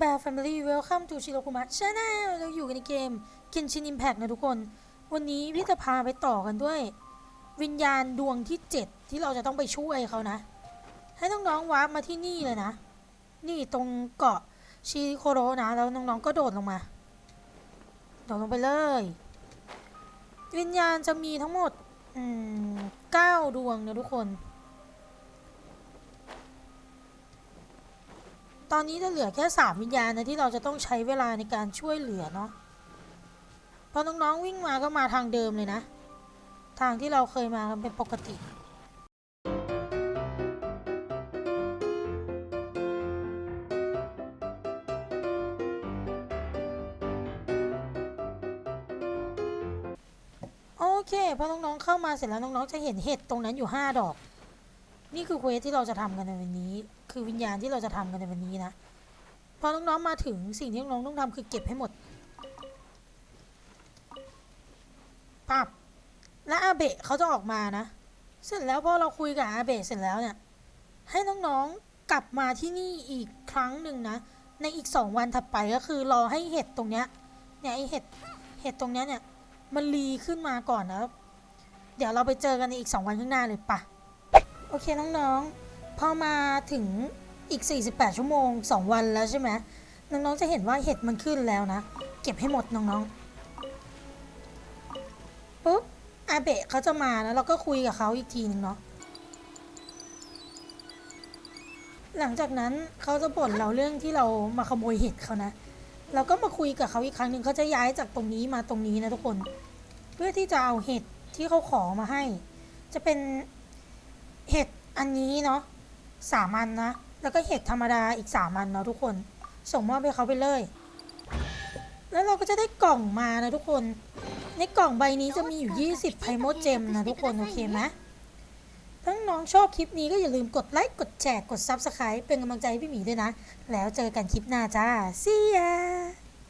Bear Family Welcome to Shirokuma Channel เราอยู่กันในเกม Genshin Impact นะทุกคน วันนี้พี่จะพาไปต่อกันด้วย วิญญาณดวงที่ 7 ที่เราจะต้องไปช่วยเขานะ ให้น้องๆวาร์ปมาที่นี่เลยนะ นี่ตรงเกาะชิโคโรนะ แล้วน้องๆก็โดดลงมา โดดลงไปเลย วิญญาณจะมีทั้งหมดอืมเก้าดวงนะทุกคน อนนี้จะเหลือแค่สามวิญญาณนะที่เราจะต้องใช้เวลาในการช่วยเหลือเนาะพอน้องๆวิ่งมาก็มาทางเดิมเลยนะ ทางที่เราเคยมากันเป็นปกติโอเคพอน้องๆเข้ามาเสร็จแล้วน้องๆจะเห็นเห็ดตรงนั้นอยู่ห้าดอก นี่คือเควสที่เราจะทำกันในวันนี้ คือวิญญาณที่เราจะทำกันในวันนี้นะ พอน้องๆมาถึงสิ่งที่น้องๆต้องทำคือเก็บให้หมดปับและอาเบะเขาจะออกมานะ เสร็จแล้วพอเราคุยกับอาเบะเสร็จแล้วเนี่ย ให้น้องๆกลับมาที่นี่อีกครั้งหนึ่งนะ ในอีกสองวันถัดไปก็คือรอให้เห็ดตรงเนี้ย เนี่ยไอเห็ด เห็ดตรงเนี้ยเนี่ย มันรีขึ้นมาก่อนนะ เดี๋ยวเราไปเจอกันในอีก2วันข้างหน้าเลยปะ เคน้องๆ พอมาถึงอีก 48 ชั่วโมง 2 วันแล้วใช่ไหมน้องๆ จะเห็นว่าเห็ดมันขึ้นแล้วนะ เก็บให้หมดน้องๆ ปุ๊บ อาเบะเขาจะมาแล้วเราก็คุยกับเขาอีกทีหนึ่งเนาะ หลังจากนั้นเขาจะบ่นเราเรื่องที่เรามาขโมยเห็ดเขานะ เราก็มาคุยกับเขาอีกครั้งหนึ่งเขาจะย้ายจากตรงนี้มาตรงนี้นะทุกคน เพื่อที่จะเอาเห็ดที่เขาขอมาให้ จะเป็น เห็ดอันนี้เนาะสามอันนะ แล้วก็เห็ดธรรมดาอีกสามอันเนาะทุกคน ส่งมอบให้เขาไปเลย แล้วเราก็จะได้กล่องมานะทุกคน ในกล่องใบนี้จะมีอยู่ 20 ไพโมเจมนะทุกคน โอเคไหมถ้าน้องชอบคลิปนี้ก็อย่าลืมกดไลค์ กดแชร์ กด Subscribe เป็นกำลังใจให้พี่หมีด้วยนะ แล้วเจอกันคลิปหน้าจ้า see ya